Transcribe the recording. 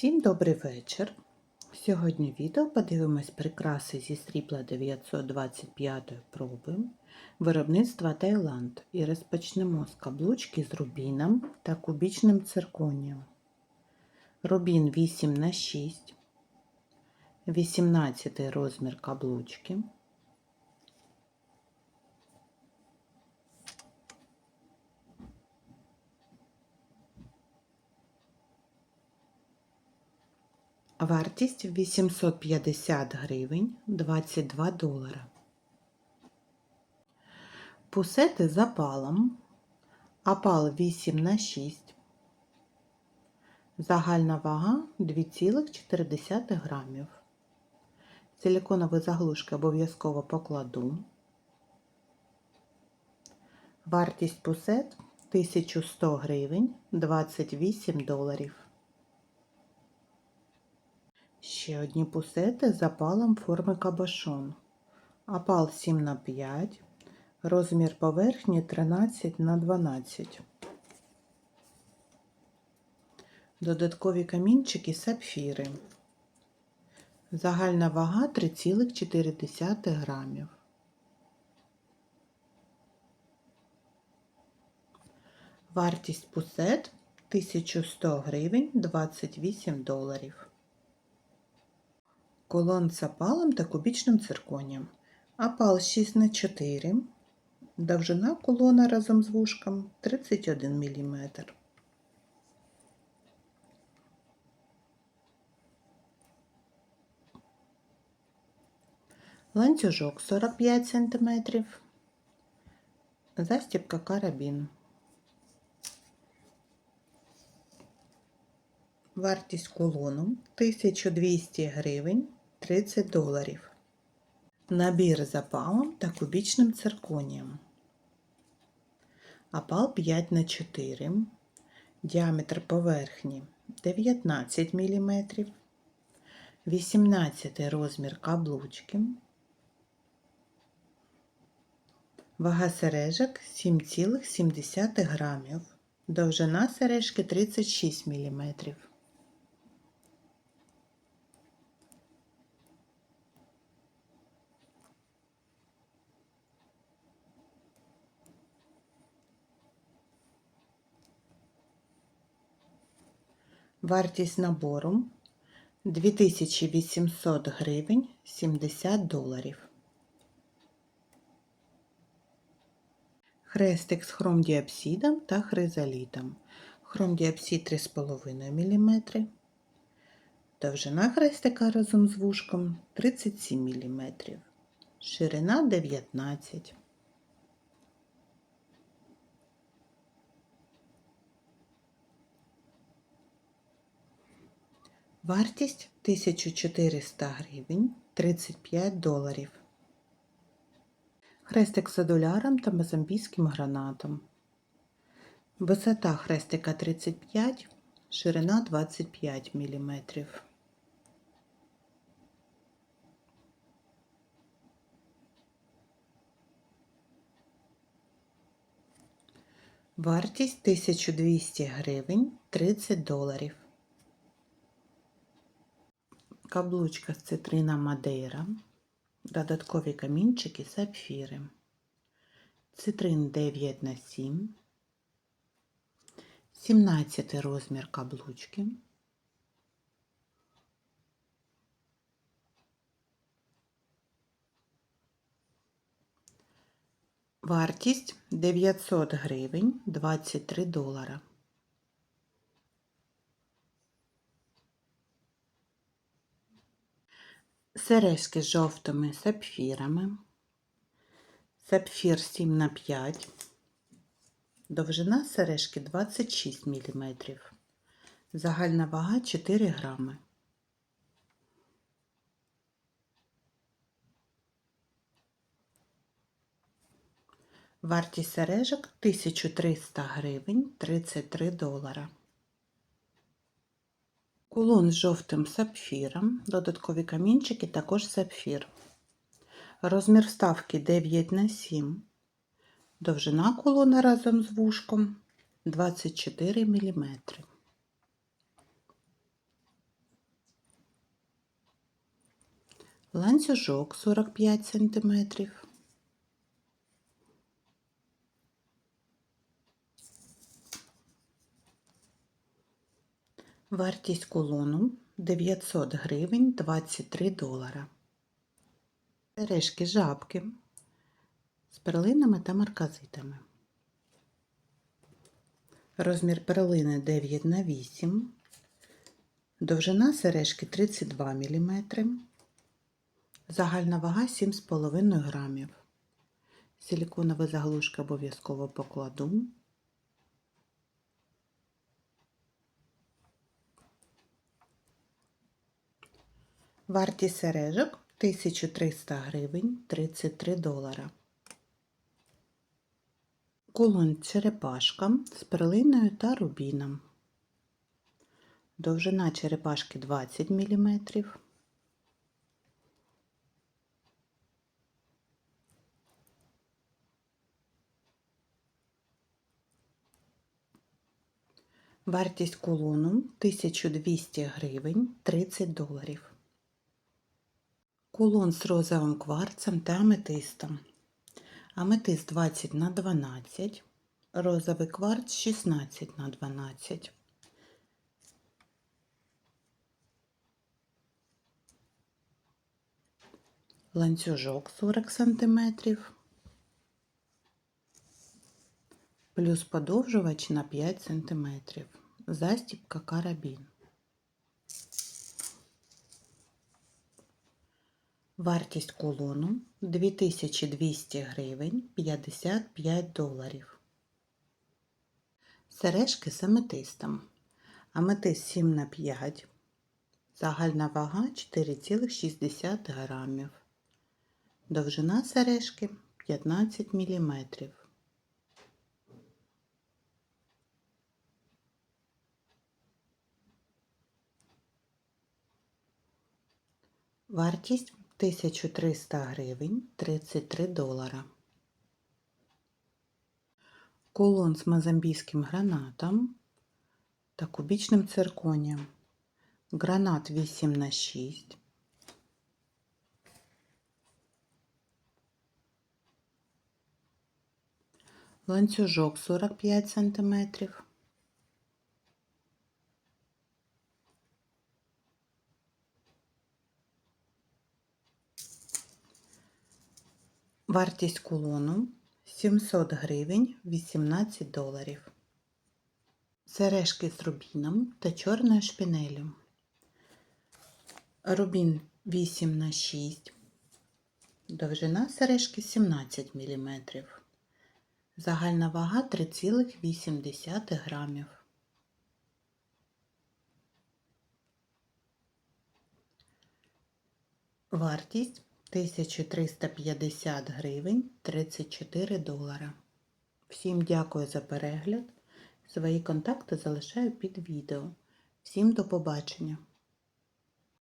Всім добрий вечір. Сьогодні відео подивимось прикраси зі срібла 925 проби виробництва Таїланд і розпочнемо з каблучки з рубіном та кубічним цирконієм. Рубін 8 на 6 18 розмір каблучки. Вартість 850 гривень 22 долара. Пусети з опалом. Опал 8 на 6. Загальна вага 2,4 грамів. Силиконові заглушки обов'язково покладу. Вартість пусет 1100 гривень 28 доларів. Ще одні пусети з запалом форми кабошон. Опал 7 на 5, розмір поверхні 13 на 12. Додаткові камінчики сапфіри. Загальна вага 3,4 грамів. Вартість пусет 1100 гривень 28 доларів. Колон з опалом та кубічним цирконієм. Опал 6 на 4 довжина колона разом з вушком 31 мм. Ланцюжок 45 см. Застібка карабін. Вартість колону 1200 гривень 30 доларів. Набір з опалом та кубічним цирконієм. Опал 5 на 4 Діаметр поверхні 19 мм. 18 розмір каблучки. Вага сережок 7,7 грамів. Довжина сережки 36 мм. Вартість набору 2800 гривень 70 доларів. Хрестик з хромдіапсидом та хризалітом. Хромдіапсид 3,5 мм. Довжина хрестика разом з вушком 37 мм. Ширина 19 Вартість 1400 гривень 35 доларів. Хрестик з адуляром та мозамбійським гранатом. Висота хрестика 35, ширина 25 мм. Вартість 1200 гривень 30 доларів. Каблучка з цитрина Мадейра, додаткові камінчики сапфіри, цитрин 9 на 7, 17 розмір каблучки, вартість 900 гривень 23 долара. Сережки з жовтими сапфірами. Сапфір 7 на 5. Довжина сережки 26 мм. Загальна вага 4 грами. Вартість сережок 1300 гривень 33 долара кулон з жовтим сапфіром, додаткові камінчики, також сапфір. Розмір вставки 9 на 7. Довжина колона разом з вушком 24 мм. Ланцюжок 45 см. Вартість кулону 900 гривень 23 долара. Сережки жабки з перлинами та марказитами. Розмір перлини 9 на 8 Довжина сережки 32 мм. Загальна вага 7,5 грамів. Силіконові заглушки обов'язково покладу. Вартість сережок 1300 гривень 33 долара. Кулон черепашка з перлиною та рубіном. Довжина черепашки 20 мм. Вартість кулону 1200 гривень 30 доларів. Кулон з розовим кварцем та аметистом. Аметист 20 на 12, розовий кварц 16 на 12. ланцюжок 40 см, плюс подовжувач на 5 см, застібка карабін. Вартість кулону 2200 гривень 55 доларів. Сережки з аметистом. Аметист 7 на 5. Загальна вага 4,6 грамів. Довжина сережки 15 мм. Вартість 1300 гривень 33 долара. Кулон з мозамбійським гранатом та кубічним цирконієм. Гранат 8 на 6 ланцюжок 45 см, Вартість кулону 700 гривень 18 доларів. Сережки з рубіном та чорною шпінелю. Рубін 8 на 6 довжина сережки 17 мм. Загальна вага 3,8 грамів. Вартість 1350 гривень 34 долара. Всім дякую за перегляд. Свої контакти залишаю під відео. Всім до побачення!